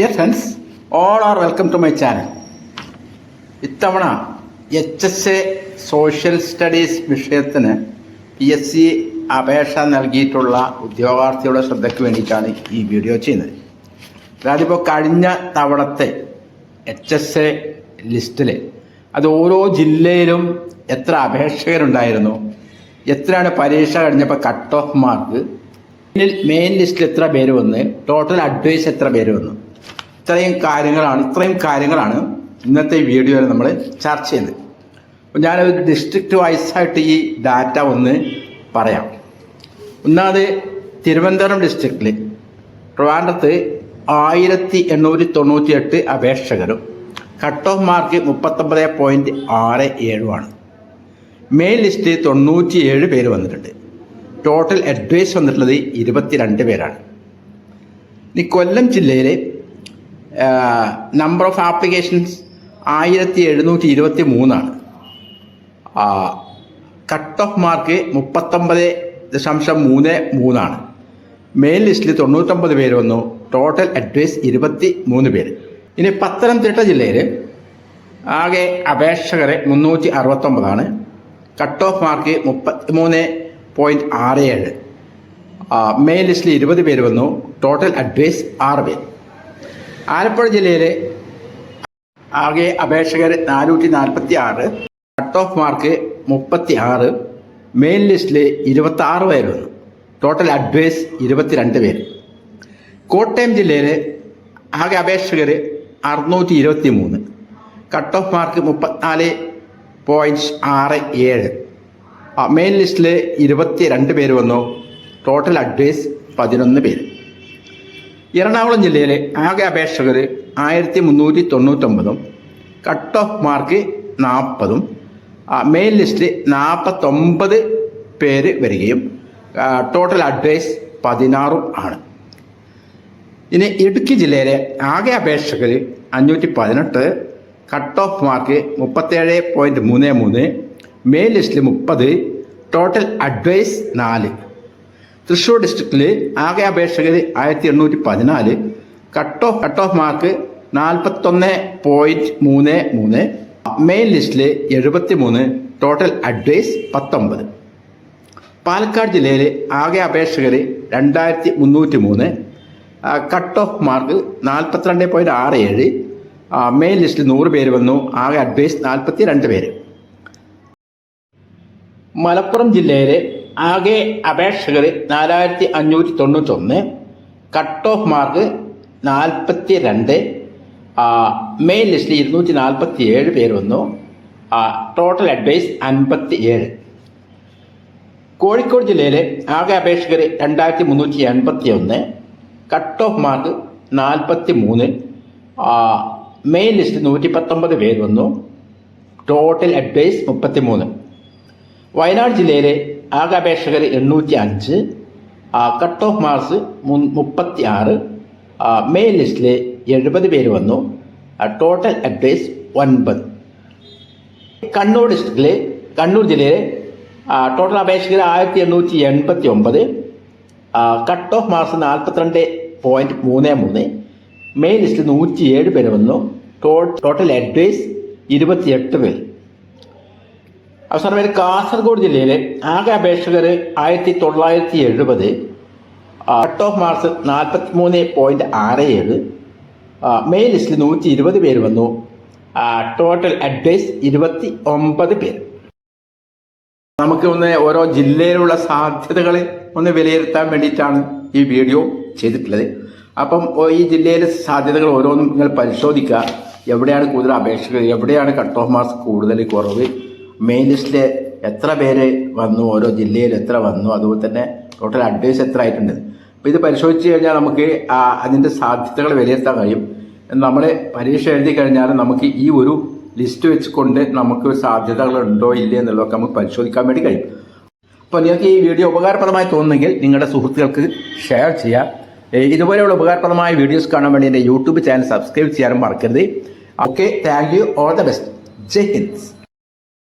Dear friends all are welcome to my channel ഇത്തവണ H S A social studies വിഷയത്തിന് P S C അപേക്ഷ നൽകിയിട്ടുള്ള ഉദ്യോഗാർത്ഥിയുടെ ശ്രദ്ധയ്ക്ക് വേണ്ടിയിട്ടാണ് ഈ വീഡിയോ ചെയ്യുന്നത്. അതായത് ഇപ്പോൾ കഴിഞ്ഞ തവണത്തെ എച്ച് എസ് എ ലിസ്റ്റിൽ അത് ഓരോ ജില്ലയിലും എത്ര അപേക്ഷകരുണ്ടായിരുന്നു എത്രയാണ് പരീക്ഷ കഴിഞ്ഞപ്പോൾ കട്ട് ഓഫ് മാർക്ക് മെയിൻ ലിസ്റ്റിൽ എത്ര പേര് വന്ന് ടോട്ടൽ അഡ്വൈസ് എത്ര പേര് വന്നു. ഇത്രയും കാര്യങ്ങളാണ് ഇത്രയും കാര്യങ്ങളാണ് ഇന്നത്തെ വീഡിയോയിൽ നമ്മൾ ചർച്ച ചെയ്തത് അപ്പോൾ ഞാനൊരു ഡിസ്ട്രിക്റ്റ് വൈസായിട്ട് ഈ ഡാറ്റ ഒന്ന് പറയാം. ഒന്നാമത് തിരുവനന്തപുരം ഡിസ്ട്രിക്റ്റിൽ ട്രിവാൻഡ്രത്ത് ആയിരത്തി എണ്ണൂറ്റി തൊണ്ണൂറ്റി എട്ട് അപേക്ഷകരും കട്ട് ഓഫ് മാർക്ക് മുപ്പത്തൊമ്പത് പോയിന്റ് ആറ് ഏഴുമാണ് മെയിൻ ലിസ്റ്റ് തൊണ്ണൂറ്റി ഏഴ് പേര് വന്നിട്ടുണ്ട്. ടോട്ടൽ അഡ്വൈസ് വന്നിട്ടുള്ളത് ഇരുപത്തിരണ്ട് പേരാണ്. ഇനി കൊല്ലം ജില്ലയിലെ നമ്പർ ഓഫ് ആപ്ലിക്കേഷൻസ് ആയിരത്തി എഴുന്നൂറ്റി ഇരുപത്തി മൂന്നാണ് കട്ട് ഓഫ് മാർക്ക് മുപ്പത്തൊമ്പത് ദശാംശം മൂന്ന് മൂന്നാണ്. മെയിൻ ലിസ്റ്റിൽ തൊണ്ണൂറ്റൊമ്പത് പേര് വന്നു. ടോട്ടൽ അഡ്വൈസ് ഇരുപത്തി മൂന്ന് പേര്. ഇനി പത്തനംതിട്ട ജില്ലയിൽ ആകെ അപേക്ഷകരെ മുന്നൂറ്റി അറുപത്തൊമ്പതാണ് കട്ട് ഓഫ് മാർക്ക് മുപ്പത്തി മൂന്ന് പോയിന്റ് ആറ് ഏഴ് മെയിൻ ലിസ്റ്റിൽ ഇരുപത് പേര് വന്നു. ടോട്ടൽ അഡ്വൈസ് ആറ് പേര്. ആലപ്പുഴ ജില്ലയിലെ ആകെ അപേക്ഷകർ നാനൂറ്റി നാൽപ്പത്തി ആറ് കട്ട് ഓഫ് മാർക്ക് മുപ്പത്തി ആറ് മെയിൻ ലിസ്റ്റിൽ ഇരുപത്തി ആറ് പേരുണ്ട്. ടോട്ടൽ അഡ്വൈസ് ഇരുപത്തിരണ്ട് പേര്. കോട്ടയം ജില്ലയിലെ ആകെ അപേക്ഷകർ അറുന്നൂറ്റി ഇരുപത്തി മൂന്ന് കട്ട് ഓഫ് മാർക്ക് മുപ്പത്തിനാല് പോയിന്റ് ആറ് ഏഴ്. മെയിൻ ലിസ്റ്റിൽ ഇരുപത്തി രണ്ട് പേര് വന്നു. ടോട്ടൽ അഡ്വൈസ് പതിനൊന്ന് പേര്. എറണാകുളം ജില്ലയിലെ ആകെ അപേക്ഷകർ ആയിരത്തി മുന്നൂറ്റി തൊണ്ണൂറ്റൊമ്പതും കട്ട് ഓഫ് മാർക്ക് നാൽപ്പതും മെയിൻ ലിസ്റ്റിൽ നാൽപ്പത്തൊമ്പത് പേര് വരികയും ടോട്ടൽ അഡ്വൈസ് പതിനാറും ആണ്. ഇനി ഇടുക്കി ജില്ലയിലെ ആകെ അപേക്ഷകർ അഞ്ഞൂറ്റി പതിനെട്ട് കട്ട് ഓഫ് മാർക്ക് മുപ്പത്തേഴ് പോയിന്റ് മൂന്ന് മൂന്ന് മെയിൻ ലിസ്റ്റിൽ മുപ്പത് ടോട്ടൽ അഡ്വൈസ് നാല്. തൃശ്ശൂർ ഡിസ്ട്രിക്റ്റിൽ ആകെ അപേക്ഷകർ ആയിരത്തി എണ്ണൂറ്റി പതിനാല് cut off cut off mark നാൽപ്പത്തൊന്ന് പോയിന്റ് മൂന്ന് മൂന്ന്. മെയിൻ ലിസ്റ്റിൽ എഴുപത്തി മൂന്ന് ടോട്ടൽ അഡ്വൈസ് പത്തൊമ്പത്. പാലക്കാട് ജില്ലയിൽ ആകെ അപേക്ഷകർ രണ്ടായിരത്തി മുന്നൂറ്റി മൂന്ന് കട്ട് ഓഫ് മാർക്ക് നാൽപ്പത്തിരണ്ട് പോയിന്റ് ആറ് ഏഴ്. മെയിൻ ലിസ്റ്റിൽ നൂറ് പേര് വന്നു ആകെ അഡ്വൈസ് നാൽപ്പത്തി രണ്ട് പേര്. മലപ്പുറം ജില്ലയിലെ ആകെ അപേക്ഷകർ നാലായിരത്തി അഞ്ഞൂറ്റി തൊണ്ണൂറ്റൊന്ന് കട്ട് ഓഫ് മാർക്ക് നാൽപ്പത്തി രണ്ട് മെയിൻ ലിസ്റ്റിൽ ഇരുന്നൂറ്റി നാൽപ്പത്തി ഏഴ് പേര് വന്നു ടോട്ടൽ അഡ്വൈസ് അൻപത്തി ഏഴ് കോഴിക്കോട് ജില്ലയിലെ ആകെ അപേക്ഷകർ രണ്ടായിരത്തി മുന്നൂറ്റി എൺപത്തി ഒന്ന് കട്ട് ഓഫ് മാർക്ക് നാൽപ്പത്തി മൂന്ന് മെയിൻ ലിസ്റ്റിൽ നൂറ്റി പത്തൊമ്പത് പേര് വന്നു ടോട്ടൽ അഡ്വൈസ് മുപ്പത്തി മൂന്ന് വയനാട് ജില്ലയിലെ ആകെ അപേക്ഷകർ എണ്ണൂറ്റി അഞ്ച് കട്ട് ഓഫ് മാർക്സ് മുപ്പത്തി ആറ് മെയിൻ ലിസ്റ്റിൽ എഴുപത് പേര് വന്നു ടോട്ടൽ അഡ്വൈസ് ഒൻപത്. കണ്ണൂർ ഡിസ്ട്രിക്റ്റിൽ കണ്ണൂർ ജില്ലയിലെ ടോട്ടൽ അപേക്ഷകർ ആയിരത്തി എണ്ണൂറ്റി എൺപത്തി ഒമ്പത് കട്ട് ഓഫ് മാർക്സ് നാൽപ്പത്തിരണ്ട് പോയിന്റ് മൂന്ന് മൂന്ന് മെയിൻ ലിസ്റ്റിൽ നൂറ്റി ഏഴ് പേര് വന്നു ടോട്ടൽ അഡ്വൈസ് ഇരുപത്തിയെട്ട് പേര്. അവസാനമായി കാസർഗോഡ് ജില്ലയിലെ ആകെ അപേക്ഷകർ ആയിരത്തി തൊള്ളായിരത്തി എഴുപത് കട്ട് ഓഫ് മാർക്സ് നാൽപ്പത്തി മൂന്ന് പോയിന്റ് ആറ് ഏഴ് മെയിൽ ലിസ്റ്റിൽ നൂറ്റി ഇരുപത് പേര് വന്നു ടോട്ടൽ അഡ്വൈസ് ഇരുപത്തി ഒമ്പത് പേര്. നമുക്ക് ഒന്ന് ഓരോ ജില്ലയിലുള്ള സാധ്യതകൾ ഒന്ന് വിലയിരുത്താൻ വേണ്ടിയിട്ടാണ് ഈ വീഡിയോ ചെയ്തിട്ടുള്ളത്. അപ്പം ഈ ജില്ലയിലെ സാധ്യതകൾ ഓരോന്നും നിങ്ങൾ പരിശോധിക്കുക. എവിടെയാണ് കൂടുതൽ അപേക്ഷകൾ എവിടെയാണ് കട്ട് ഓഫ് മാർക്സ് കൂടുതൽ കുറവ്? മെയിൻ ലിസ്റ്റിൽ എത്ര പേര് വന്നു ഓരോ ജില്ലയിൽ എത്ര വന്നു അതുപോലെ തന്നെ ടോട്ടൽ അഡ്വൈസ് എത്ര ആയിട്ടുണ്ട്. അപ്പോൾ ഇത് പരിശോധിച്ച് കഴിഞ്ഞാൽ നമുക്ക് അതിന്റെ സാധ്യതകൾ വിലയിരുത്താൻ കഴിയും. നമ്മൾ പരീക്ഷ എഴുതി കഴിഞ്ഞാൽ നമുക്ക് ഈ ഒരു ലിസ്റ്റ് വെച്ചുകൊണ്ട് നമുക്ക് സാധ്യതകൾ ഉണ്ടോ ഇല്ലേ എന്നുള്ളതൊക്കെ നമുക്ക് പരിശോധിക്കാൻ വേണ്ടി കഴിയും. അപ്പോൾ നിങ്ങൾക്ക് ഈ വീഡിയോ ഉപകാരപ്രദമായി തോന്നുന്നെങ്കിൽ നിങ്ങളുടെ സുഹൃത്തുക്കൾക്ക് ഷെയർ ചെയ്യാം. ഇതുപോലെയുള്ള ഉപകാരപ്രദമായ വീഡിയോസ് കാണാൻ വേണ്ടി എന്റെ യൂട്യൂബ് ചാനൽ സബ്സ്ക്രൈബ് ചെയ്യാനും മറക്കരുത്. Okay thank you all the best Jai Hind.